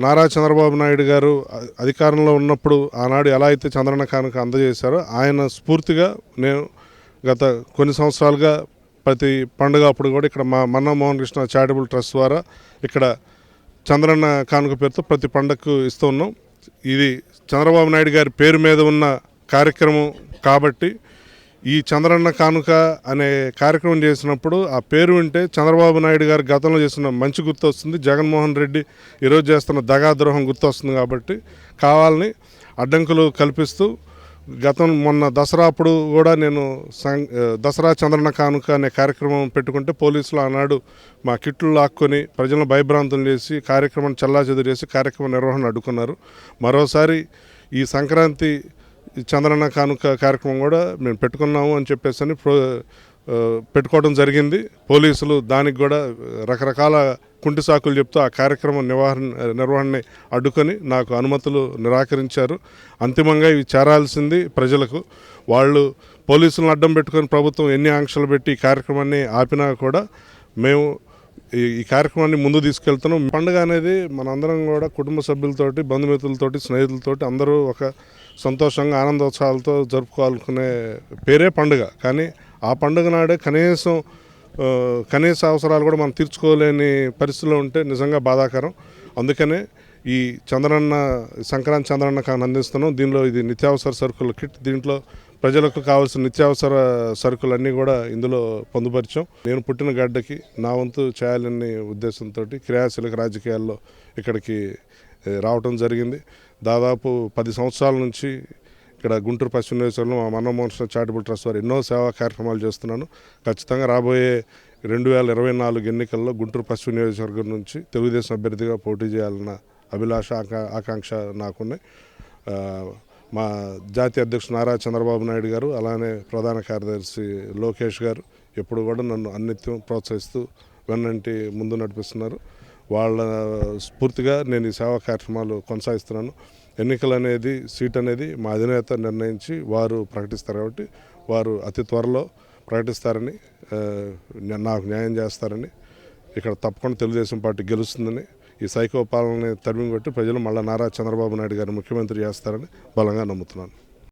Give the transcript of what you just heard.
నారా చంద్రబాబు నాయుడు గారు అధికారంలో ఉన్నప్పుడు ఆనాడు ఎలా అయితే చంద్రన్న కానుక అందజేశారో ఆయన స్ఫూర్తిగా నేను గత కొన్ని సంవత్సరాలుగా ప్రతి పండుగ అప్పుడు కూడా ఇక్కడ మా మన్నమోహన్ కృష్ణ చారిటబుల్ ట్రస్ట్ ద్వారా ఇక్కడ చంద్రన్న కానుక పేరుతో ప్రతి పండగకు ఇస్తూ ఉన్నాం. ఇది చంద్రబాబు నాయుడు గారి పేరు మీద ఉన్న కార్యక్రమం కాబట్టి ఈ చంద్రన్న కానుక అనే కార్యక్రమం చేసినప్పుడు ఆ పేరు వింటే చంద్రబాబు నాయుడు గారు గతంలో చేసిన మంచి గుర్తొస్తుంది. జగన్మోహన్ రెడ్డి ఈరోజు చేస్తున్న దగాద్రోహం గుర్తొస్తుంది కాబట్టి కావాలని అడ్డంకులు కల్పిస్తూ గతం మొన్న దసరా అప్పుడు కూడా నేను సం దసరా చంద్రన్న కానుక అనే కార్యక్రమం పెట్టుకుంటే పోలీసులు ఆనాడు మా కిట్లు లాక్కొని ప్రజలను భయభ్రాంతులు చేసి కార్యక్రమాన్ని చల్లాచెదురు చేసి కార్యక్రమ నిర్వహణ అడ్డుకున్నారు. మరోసారి ఈ సంక్రాంతి ఈ చంద్రన్న కానుక కార్యక్రమం కూడా మేము పెట్టుకున్నాము అని చెప్పేసి అని ప్రో పెట్టుకోవడం జరిగింది. పోలీసులు దానికి కూడా రకరకాల కుంటి సాకులు చెప్తూ ఆ కార్యక్రమం నిర్వహణ నిర్వహణని అడ్డుకొని నాకు అనుమతులు నిరాకరించారు. అంతిమంగా ఇవి చేరాల్సింది ప్రజలకు. వాళ్ళు పోలీసులను అడ్డం పెట్టుకొని ప్రభుత్వం ఎన్ని ఆంక్షలు పెట్టి ఈ కార్యక్రమాన్ని ఆపినా కూడా మేము ఈ కార్యక్రమాన్ని ముందు తీసుకెళ్తున్నాం. పండుగ అనేది మనందరం కూడా కుటుంబ సభ్యులతోటి బంధుమిత్రులతోటి స్నేహితులతోటి అందరూ ఒక సంతోషంగా ఆనందోత్సవాలతో జరుపుకోవాలనుకునే పేరే పండుగ. కానీ ఆ పండుగ నాడే కనీసం కనీస అవసరాలు కూడా మనం తీర్చుకోలేని పరిస్థితిలో ఉంటే నిజంగా బాధాకరం. అందుకనే ఈ చంద్రన్న సంక్రాంతి చంద్రన్న కానీ అందిస్తున్నాం దీనిలో ఇది నిత్యావసర సరుకుల కిట్. దీంట్లో ప్రజలకు కావాల్సిన నిత్యావసర సరుకులన్నీ కూడా ఇందులో పొందుపరిచాం. నేను పుట్టిన గడ్డకి నా వంతు చేయాలనే ఉద్దేశంతో క్రియాశీలక రాజకీయాల్లో ఇక్కడికి రావటం జరిగింది. దాదాపు పది సంవత్సరాల నుంచి ఇక్కడ గుంటూరు పశ్చిమ నియోజకవర్గంలో మా మన్మోహన్ సింగ్ చారిటబుల్ ట్రస్ట్ వారు ఎన్నో సేవా కార్యక్రమాలు చేస్తున్నాను. ఖచ్చితంగా రాబోయే రెండు వేల ఇరవై నాలుగు ఎన్నికల్లో గుంటూరు పశ్చిమ నియోజకవర్గం నుంచి తెలుగుదేశం అభ్యర్థిగా పోటీ చేయాలన్న అభిలాష ఆకా- ఆకాంక్ష నాకున్నాయి. మా జాతీయ అధ్యక్షుడు నారా చంద్రబాబు నాయుడు గారు అలానే ప్రధాన కార్యదర్శి లోకేష్ గారు ఎప్పుడు కూడా నన్ను అన్నిత్యం ప్రోత్సహిస్తూ వెన్నంటి ముందు నడిపిస్తున్నారు. వాళ్ళ స్ఫూర్తిగా నేను ఈ సేవా కార్యక్రమాలు కొనసాగిస్తున్నాను. ఎన్నికలు అనేది సీట్ అనేది మా అధినేత నిర్ణయించి వారు ప్రకటిస్తారు కాబట్టి వారు అతి త్వరలో ప్రకటిస్తారని నాకు న్యాయం చేస్తారని ఇక్కడ తప్పకుండా తెలుగుదేశం పార్టీ గెలుస్తుందని ఈ సైకో పాలనని తరిమి కొట్టి ప్రజలు మళ్ళీ నారా చంద్రబాబు నాయుడు గారిని ముఖ్యమంత్రి చేస్తారని బలంగా నమ్ముతున్నాను.